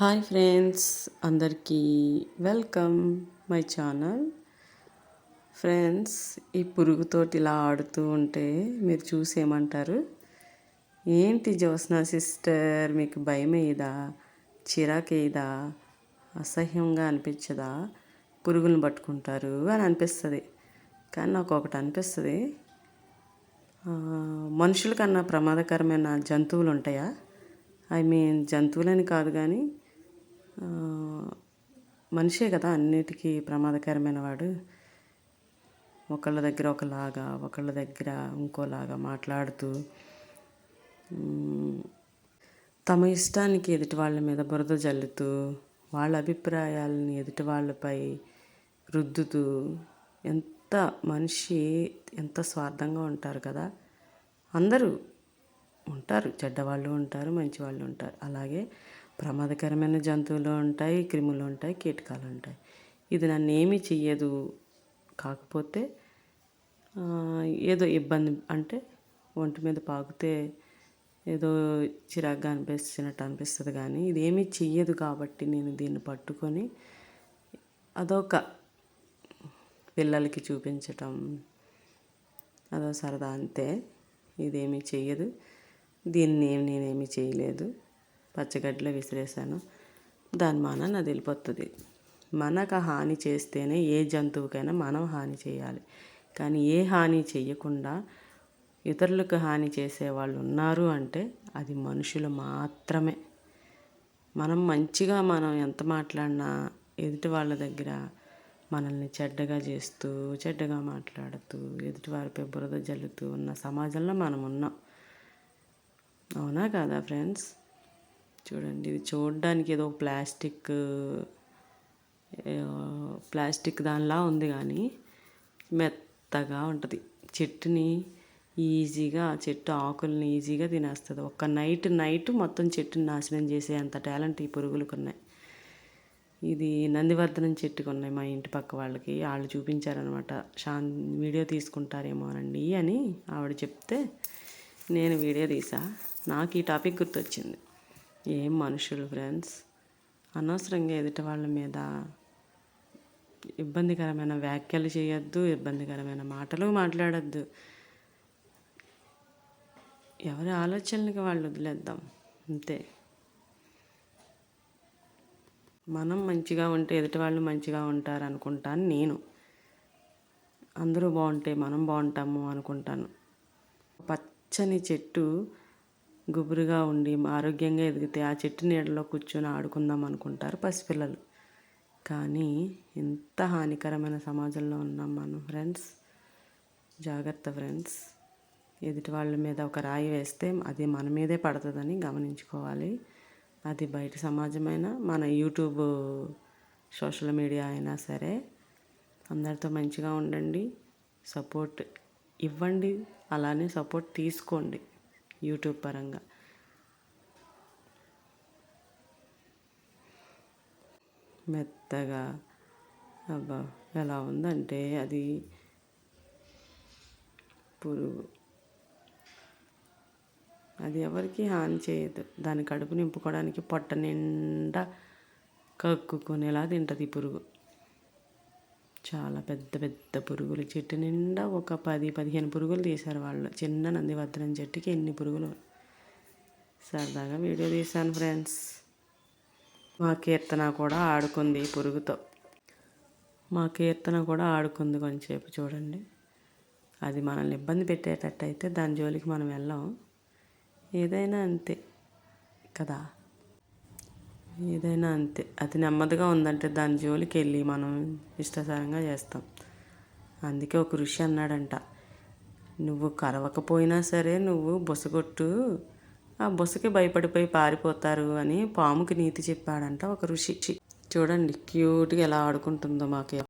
Hi friends అందరికీ welcome my channel. Friends ఈ పురుగుతోటి ఇలా ఆడుతూ ఉంటే మీరు చూసి ఏమంటారు ఏంటి జ్యోత్స్న సిస్టర్ మీకు భయం వేయదా చిరాకేదా? అసహ్యంగా అనిపించదా? పురుగులను పట్టుకుంటారు అని అనిపిస్తుంది. కానీ నాకు ఒకటి అనిపిస్తుంది. మనుషులకన్నా మనుషుల కన్నా ప్రమాదకరమైన జంతువులు ఉంటాయా ఐ మీన్ జంతువులని కాదు కానీ మనిషే కదా అన్నిటికీ ప్రమాదకరమైన వాడు. ఒకళ్ళ దగ్గర ఒకలాగా ఒకళ్ళ దగ్గర ఇంకోలాగా మాట్లాడుతూ తమ ఇష్టానికి ఎదుటి వాళ్ళ మీద బురద జల్లుతూ వాళ్ళ అభిప్రాయాలని ఎదుటి వాళ్ళపై రుద్దుతూ ఎంత మనిషి ఎంత స్వార్థంగా ఉంటారు కదా. అందరూ ఉంటారు చెడ్డవాళ్ళు ఉంటారు మంచి వాళ్ళు ఉంటారు. అలాగే ప్రమాదకరమైన జంతువులు ఉంటాయి క్రిములు ఉంటాయి కీటకాలు ఉంటాయి. ఇది నన్ను ఏమీ చెయ్యదు. కాకపోతే ఏదో ఇబ్బంది అంటే ఒంటి మీద పాకుతే ఏదో చిరాగ్గా అనిపిస్తున్నట్టు అనిపిస్తుంది కానీ ఇది ఏమీ చెయ్యదు కాబట్టి నేను దీన్ని పట్టుకొని అదొక పిల్లలకి చూపించటం అదో సరదా అంతే. ఇదేమీ చెయ్యదు. దీన్ని ఏం నేనేమీ చేయలేదు పచ్చగడ్డలో విసిరేసాను దాని మాన అది వెళ్ళిపోతుంది మనకు హాని చేస్తేనే ఏ జంతువుకైనా మనం హాని చేయాలి. కానీ ఏ హాని చేయకుండా ఇతరులకు హాని చేసే వాళ్ళు ఉన్నారు అంటే అది మనుషులు మాత్రమే. మనం మంచిగా మనం ఎంత మాట్లాడినా ఎదుటి వాళ్ళ దగ్గర మనల్ని చెడ్డగా చేస్తూ చెడ్డగా మాట్లాడుతూ ఎదుటివారిపై బురద జల్లుతూ ఉన్న సమాజంలో మనం ఉన్నాం. అవునా కాదా ఫ్రెండ్స్? చూడండి ఇది చూడడానికి ఏదో ప్లాస్టిక్ ప్లాస్టిక్ దానిలా ఉంది కానీ మెత్తగా ఉంటుంది. చెట్టుని ఈజీగా చెట్టు ఆకుల్ని ఈజీగా తినేస్తుంది. ఒక్క నైట్ నైట్ మొత్తం చెట్టుని నాశనం చేసే అంత టాలెంట్ ఈ పురుగులకు ఉన్నాయి. ఇది నందివర్ధనం చెట్టుకు ఉన్నాయి మా ఇంటి పక్క వాళ్ళకి. వాళ్ళు చూపించారనమాట శాన్ వీడియో తీసుకుంటారేమోనండి అని ఆవిడ చెప్తే నేను వీడియో తీసా. నాకు ఈ టాపిక్ గుర్తొచ్చింది. ఏం మనుషులు ఫ్రెండ్స్ అనవసరంగా ఎదుటి వాళ్ళ మీద ఇబ్బందికరమైన వ్యాఖ్యలు చేయొద్దు ఇబ్బందికరమైన మాటలు మాట్లాడొద్దు. ఎవరి ఆలోచనలకి వాళ్ళు వదిలేద్దాం అంతే. మనం మంచిగా ఉంటే ఎదుటి వాళ్ళు మంచిగా ఉంటారు అనుకుంటాను నేను. అందరూ బాగుంటే మనం బాగుంటాము అనుకుంటాను. పచ్చని చెట్టు గుబురుగా ఉండి ఆరోగ్యంగా ఎదిగితే ఆ చెట్టు నీడలో కూర్చొని ఆడుకుందాం అనుకుంటారు పసిపిల్లలు. కానీ ఎంత హానికరమైన సమాజంలో ఉన్నాం మనం ఫ్రెండ్స్. జాగ్రత్త ఫ్రెండ్స్. ఎదుటి వాళ్ళ మీద ఒక రాయి వేస్తే అది మన మీదే పడుతుందని గమనించుకోవాలి. అది బయట సమాజమైన మన యూట్యూబ్ సోషల్ మీడియా అయినా సరే అందరితో మంచిగా ఉండండి. సపోర్ట్ ఇవ్వండి. అలానే సపోర్ట్ తీసుకోండి. యూట్యూబ్ పరంగా. మెత్తగా అబ్బా ఎలా ఉందంటే అది పురుగు. అది ఎవరికి హాని చేయదు. దాని కడుపు నింపుకోవడానికి పొట్ట నిండా కక్కుకునేలా తింటుంది ఈ పురుగు. చాలా పెద్ద పెద్ద పురుగులు చెట్టు నిండా ఒక పది పదిహేను పురుగులు తీశారు వాళ్ళు. చిన్న నందివర్ధనం చెట్టుకి ఎన్ని పురుగులు? సరదాగా వీడియో తీశాను ఫ్రెండ్స్. మా కీర్తన కూడా ఆడుకుంది పురుగుతో. మా కీర్తన కూడా ఆడుకుంది కొంచెంసేపు చూడండి. అది మనల్ని ఇబ్బంది పెట్టేటట్టయితే దాని జోలికి మనం వెళ్ళాం. ఏదైనా అంతే కదా. ఏదైనా అంతే. అది నెమ్మదిగా ఉందంటే దాని జోలికి వెళ్ళి మనం ఇష్టసారంగా చేస్తాం. అందుకే ఒక ఋషి అన్నాడంట నువ్వు కరవకపోయినా సరే నువ్వు బొసగొట్టు. ఆ బుసకి భయపడిపోయి పారిపోతారు అని పాముకి నీతి చెప్పాడంట ఒక ఋషి. చూడండి క్యూట్గా ఎలా ఆడుకుంటుందో మాకు